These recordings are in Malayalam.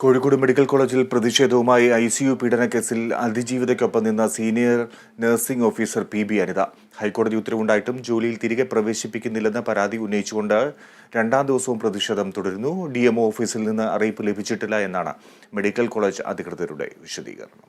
കോഴിക്കോട് മെഡിക്കൽ കോളേജിൽ പ്രതിഷേധവുമായി ഐ സി യു പീഡനക്കേസിൽ അതിജീവിതയ്ക്കൊപ്പം നിന്ന senior nursing officer P B Anitha. ഹൈക്കോടതി ഉത്തരവുണ്ടായിട്ടും ജോലിയിൽ തിരികെ പ്രവേശിപ്പിക്കുന്നില്ലെന്ന പരാതി ഉന്നയിച്ചുകൊണ്ട് രണ്ടാം ദിവസവും പ്രതിഷേധം തുടരുന്നു. ഡി എം ഓഫീസിൽ നിന്ന് അറിയിപ്പ് ലഭിച്ചിട്ടില്ല എന്നാണ് മെഡിക്കൽ കോളേജ് അധികൃതരുടെ വിശദീകരണം.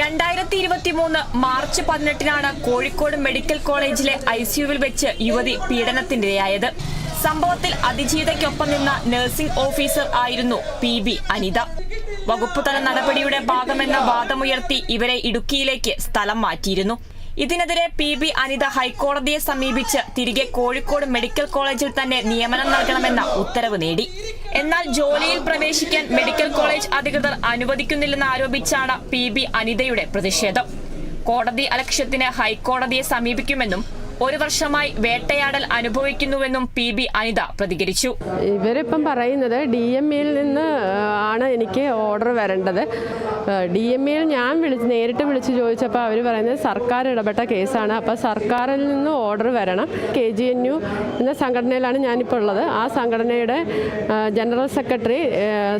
രണ്ടായിരത്തി ഇരുപത്തി മൂന്ന് മാർച്ച് പതിനെട്ടിനാണ് കോഴിക്കോട് മെഡിക്കൽ കോളേജിലെ ഐസിയുവിൽ വെച്ച് യുവതി പീഡനത്തിനിരയായത്. സംഭവത്തിൽ അതിജീവിതയ്ക്കൊപ്പം നിന്ന നഴ്സിംഗ് ഓഫീസർ ആയിരുന്നു പി ബി അനിത. വകുപ്പുതല നടപടിയുടെ ഭാഗമെന്ന വാദമുയർത്തി ഇവരെ ഇടുക്കിയിലേക്ക് സ്ഥലം മാറ്റിയിരുന്നു. ഇതിനെതിരെ പി ബി അനിത ഹൈക്കോടതിയെ സമീപിച്ച് തിരികെ കോഴിക്കോട് മെഡിക്കൽ കോളേജിൽ തന്നെ നിയമനം നൽകണമെന്ന ഉത്തരവ് നേടി. എന്നാൽ ജോലിയിൽ പ്രവേശിക്കാൻ മെഡിക്കൽ കോളേജ് അധികൃതർ അനുവദിക്കുന്നില്ലെന്ന് ആരോപിച്ചാണ് പി ബി അനിതയുടെ പ്രതിഷേധം. കോടതി അലക്ഷ്യത്തിന് ഹൈക്കോടതിയെ സമീപിക്കുമെന്നും ഒരു വർഷമായി വേട്ടയാടൽ അനുഭവിക്കുന്നുവെന്നും പി ബി അനിത പ്രതികരിച്ചു. ഇവരിപ്പം പറയുന്നത് ഡി എം ഇയിൽ നിന്ന് ആണ് എനിക്ക് ഓർഡർ വരേണ്ടത്. ഡി എം എയിൽ ഞാൻ വിളിച്ച് നേരിട്ട് വിളിച്ച് ചോദിച്ചപ്പോൾ അവർ പറയുന്നത് സർക്കാർ ഇടപെട്ട കേസാണ്. അപ്പോൾ സർക്കാരിൽ നിന്ന് ഓർഡർ വരണം. കെ ജി എൻ യു എന്ന സംഘടനയിലാണ് ഞാനിപ്പോൾ ഉള്ളത്. ആ സംഘടനയുടെ ജനറൽ സെക്രട്ടറി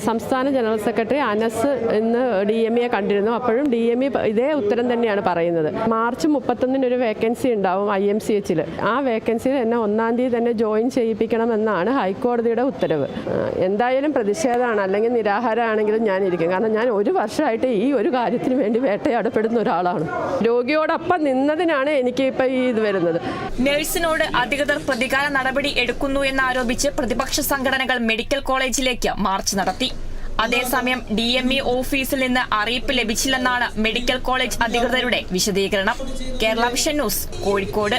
സംസ്ഥാന ജനറൽ സെക്രട്ടറി അനസ് ഇന്ന് ഡി എം എ കണ്ടിരുന്നു. അപ്പോഴും ഡി എം ഇ ഇതേ ഉത്തരം തന്നെയാണ് പറയുന്നത്. മാർച്ച് മുപ്പത്തൊന്നിന് ഒരു വേക്കൻസി ഉണ്ടാവും ഐ എം സി എച്ചിൽ ആ വേക്കൻസിയിൽ എന്നെ ഒന്നാം തീയതി തന്നെ ജോയിൻ ചെയ്യിപ്പിക്കണമെന്നാണ് ഹൈക്കോടതിയുടെ ഉത്തരവ്. എന്തായാലും പ്രതിഷേധമാണ് അല്ലെങ്കിൽ നിരാഹാരമാണെങ്കിലും ഞാനിരിക്കും. കാരണം ഞാൻ ഒരു വർഷമായിട്ട് ഈ ഒരു കാര്യത്തിന് വേണ്ടി വേട്ടയാടപ്പെടുന്ന ഒരാളാണ്. രോഗിയോടൊപ്പം നിന്നതിനാണ് എനിക്ക് ഇപ്പം ഈ ഇത് വരുന്നത്. നഴ്സിനോട് അധികൃതർ പ്രതികാര നടപടി എടുക്കുന്നു എന്നാരോപിച്ച് പ്രതിപക്ഷ സംഘടനകൾ മെഡിക്കൽ കോളേജിലേക്ക് മാർച്ച് നടത്തി. അതേസമയം ഡി എം ഇ ഓഫീസിൽ നിന്ന് അറിയിപ്പ് ലഭിച്ചില്ലെന്നാണ് മെഡിക്കൽ കോളേജ് അധികൃതരുടെ വിശദീകരണം. Kerala vision news Kozhikode.